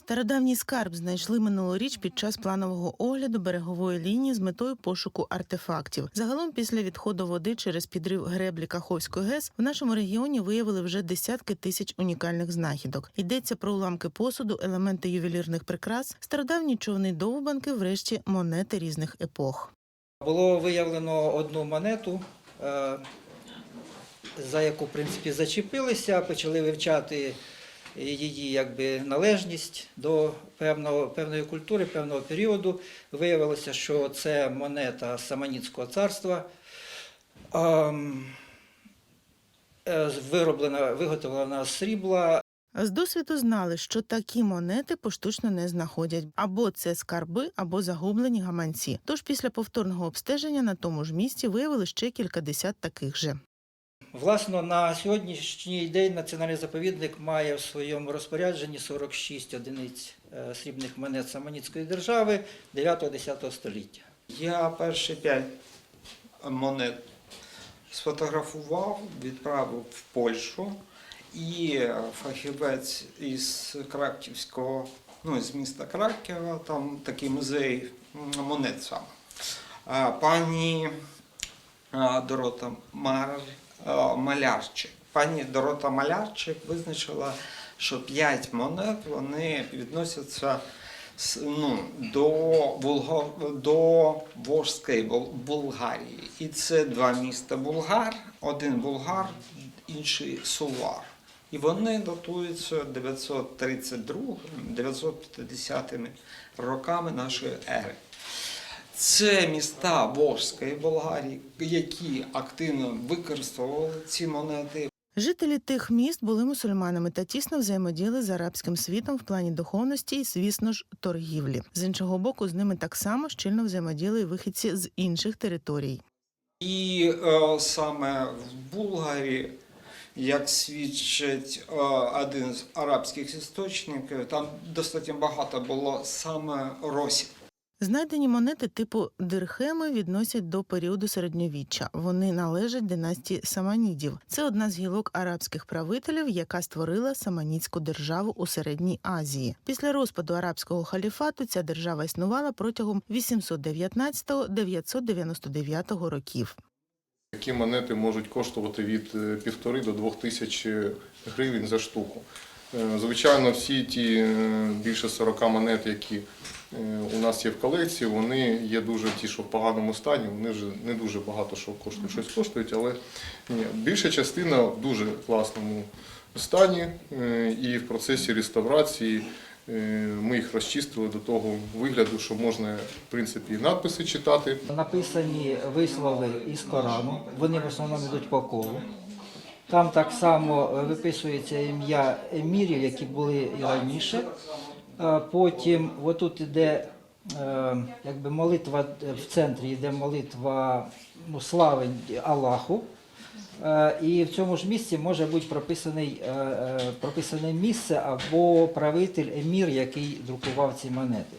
Стародавній скарб знайшли минулоріч під час планового огляду берегової лінії з метою пошуку артефактів. Загалом, після відходу води через підрив греблі Каховської ГЕС в нашому регіоні виявили вже десятки тисяч унікальних знахідок. Йдеться про уламки посуду, елементи ювелірних прикрас, стародавні човни довбанки, врешті монети різних епох. Було виявлено одну монету, е, за яку в принципі зачепилися, почали вивчати її якби, належність до певного, певної культури, певного періоду. Виявилося, що це монета Саманіцького царства. ем, е, Вироблена, виготовлена з срібла, З досвіду знали, що такі монети поштучно не знаходять або це скарби, або загублені гаманці. Тож після повторного обстеження на тому ж місці виявили ще кількадесят таких же. Власно, на сьогоднішній день національний заповідник має в своєму розпорядженні 46 одиниць е, срібних монет Саманіцької держави 9-10 століття. Я перші п'ять монет сфотографував, відправив в Польщу, і фахівець із Краківського, ну, з міста Кракова, там такий музей монет саме. Пані Дорота Мар, Малярчик. Пані Дорота Малярчик визначила, що п'ять монет вони відносяться ну, до, Волго, до Волжської Бул- Булгарії. І це два міста Булгар, один Булгар, інший Сувар. І вони датуються 932-950 роками нашої ери. Це міста Волжської Болгарії, які активно використовували ці монети. Жителі тих міст були мусульманами та тісно взаємодіяли з арабським світом в плані духовності і, звісно ж, торгівлі. З іншого боку, з ними так само щільно взаємодіяли вихідці з інших територій. І е, саме в Булгарі, як свідчить е, один з арабських істочників, там достатньо багато було саме росів. Знайдені монети типу дирхеми відносять до періоду середньовіччя. Вони належать династії Саманідів. Це одна з гілок арабських правителів, яка створила Саманідську державу у середній Азії. Після розпаду арабського халіфату ця держава існувала протягом 819-999 років. Такі монети можуть коштувати від е, півтори до двох тисяч гривень за штуку. Е, Звичайно, всі ті е, більше 40 монет, які е, у нас є в колекції, вони є дуже ті, що в поганому стані. Вони вже не дуже багато що коштують, щось коштують, але ні, більша частина в дуже класному стані і в процесі реставрації. Ми їх розчистили до того вигляду, що можна в принципі і надписи читати, Написані вислови із Корану, вони в основному йдуть по колу. Там так само е, виписується ім'я емірів, які були і раніше. Е, Потім отут іде е, якби молитва в центрі йде молитва ну, слави Аллаху. І в цьому ж місці може бути прописаний, прописане місце або правитель емір, який друкував ці монети.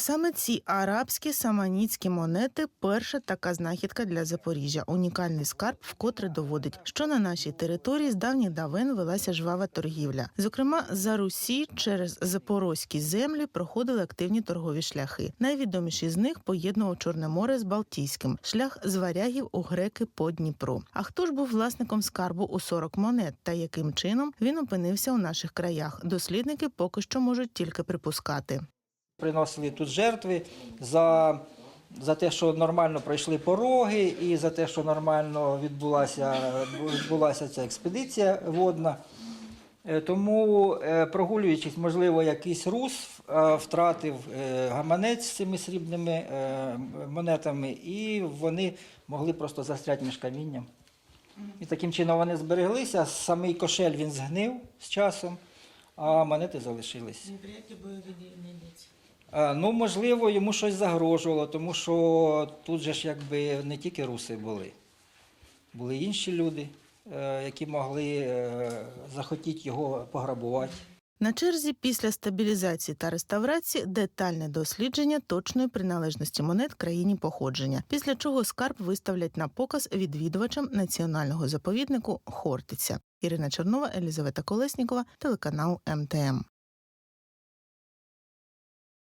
Саме ці арабські саманіцькі монети перша така знахідка для Запоріжжя. Унікальний скарб, вкотре доводить, що на нашій території з давніх давен велася жвава торгівля. Зокрема, за Русі через запорозькі землі проходили активні торгові шляхи. Найвідоміші з них поєднував Чорне море з Балтійським, шлях з варягів у греки по Дніпру. А хто ж був власником скарбу у 40 монет та яким чином він опинився у наших краях? Дослідники поки що можуть тільки припускати. Приносили тут жертви за, за те, що нормально пройшли пороги, і за те, що нормально відбулася, відбулася ця експедиція водна. Е, Тому, е, прогулюючись, можливо, якийсь рус е, втратив гаманець з цими срібними монетами, і вони могли просто застряти між камінням. І таким чином вони збереглися. Самий кошель він згнив з часом, а монети залишились. Е, Ну, можливо, йому щось загрожувало, тому що тут же ж якби не тільки руси були, були інші люди, е, які могли е, захотіти його пограбувати. На черзі після стабілізації та реставрації детальне дослідження точної приналежності монет країні походження, після чого скарб виставлять на показ відвідувачам національного заповіднику Хортиця. Ірина Чернова, Елізавета Колеснікова, телеканал МТМ.